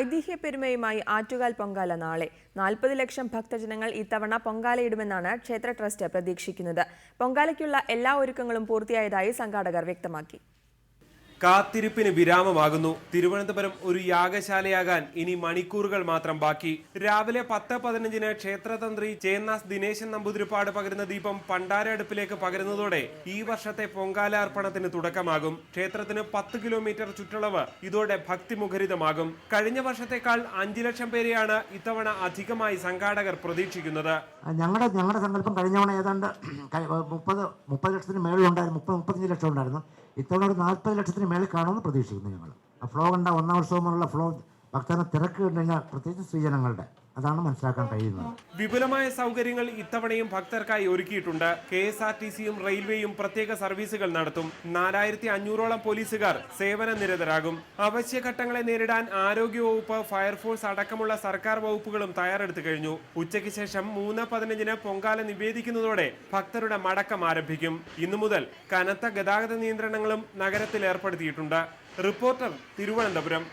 ഐതിഹ്യപ്പെരുമയുമായി ആറ്റുകാൽ പൊങ്കാല നാളെ. നാൽപ്പത് ലക്ഷം ഭക്തജനങ്ങൾ ഇത്തവണ പൊങ്കാലയിടുമെന്നാണ് ക്ഷേത്ര ട്രസ്റ്റ് പ്രതീക്ഷിക്കുന്നത്. പൊങ്കാലയ്ക്കുള്ള എല്ലാ ഒരുക്കങ്ങളും പൂർത്തിയായതായി സംഘാടകർ വ്യക്തമാക്കി. കാത്തിരിപ്പിന് വിരാമമാകുന്നു. തിരുവനന്തപുരം ഒരു യാഗശാലയാകാൻ ഇനി മണിക്കൂറുകൾ മാത്രം ബാക്കി. രാവിലെ പത്ത് പതിനഞ്ചിന് ക്ഷേത്രതന്ത്രി ചേന്നാസ് ദിനേശൻ നമ്പൂതിരിപ്പാട് പകരുന്ന ദീപം പണ്ടാര അടുപ്പിലേക്ക് പകരുന്നതോടെ ഈ വർഷത്തെ പൊങ്കാല അർപ്പണത്തിന് തുടക്കമാകും. ക്ഷേത്രത്തിന് പത്ത് കിലോമീറ്റർ ചുറ്റളവ് ഇതോടെ ഭക്തിമുഖരിതമാകും കഴിഞ്ഞ വർഷത്തെക്കാൾ അഞ്ചു ലക്ഷം പേരെയാണ് ഇത്തവണ അധികമായി സംഘാടകർ പ്രതീക്ഷിക്കുന്നത്. ഞങ്ങളുടെ ഞങ്ങളുടെ സങ്കല്പം കഴിഞ്ഞ തവണ ഏതാണ്ട് മുപ്പത് മുപ്പത് ലക്ഷത്തിന് മേളിലുണ്ടായിരുന്നു. മുപ്പത് മുപ്പത്തഞ്ച് ലക്ഷം ഉണ്ടായിരുന്നു. ഇത്തവണ ഒരു നാൽപ്പത് ലക്ഷത്തിന് മേളിൽ കാണുമെന്ന് പ്രതീക്ഷിക്കുന്നു ഞങ്ങൾ. ആ ഫ്ലോ കണ്ട ഒന്നാം മുതലുള്ള ഫ്ലോ ഭക്തനെ തിരക്ക് കണ്ടു കഴിഞ്ഞാൽ പ്രത്യേകിച്ച് സ്ത്രീജനങ്ങളുടെ അതാണ് മനസ്സിലാക്കാൻ കഴിയുന്നത്. വിപുലമായ സൗകര്യങ്ങൾ ഇത്തവണയും ഭക്തർക്കായി ഒരുക്കിയിട്ടുണ്ട്. കെ എസ് ആർ ടി സിയും റെയിൽവേയും പ്രത്യേക സർവീസുകൾ നടത്തും. നാലായിരത്തി അഞ്ഞൂറോളം പോലീസുകാർ സേവന നിരതരാകും അവശ്യഘട്ടങ്ങളെ നേരിടാൻ ആരോഗ്യവകുപ്പ് ഫയർഫോഴ്സ് അടക്കമുള്ള സർക്കാർ വകുപ്പുകളും തയ്യാറെടുത്തു കഴിഞ്ഞു. ഉച്ചയ്ക്ക് ശേഷം മൂന്ന് പതിനഞ്ചിന് പൊങ്കാല നിവേദിക്കുന്നതോടെ ഭക്തരുടെ മടക്കം ആരംഭിക്കും. ഇന്നു മുതൽ കനത്ത ഗതാഗത നിയന്ത്രണങ്ങളും നഗരത്തിൽ ഏർപ്പെടുത്തിയിട്ടുണ്ട്. റിപ്പോർട്ടർ തിരുവനന്തപുരം.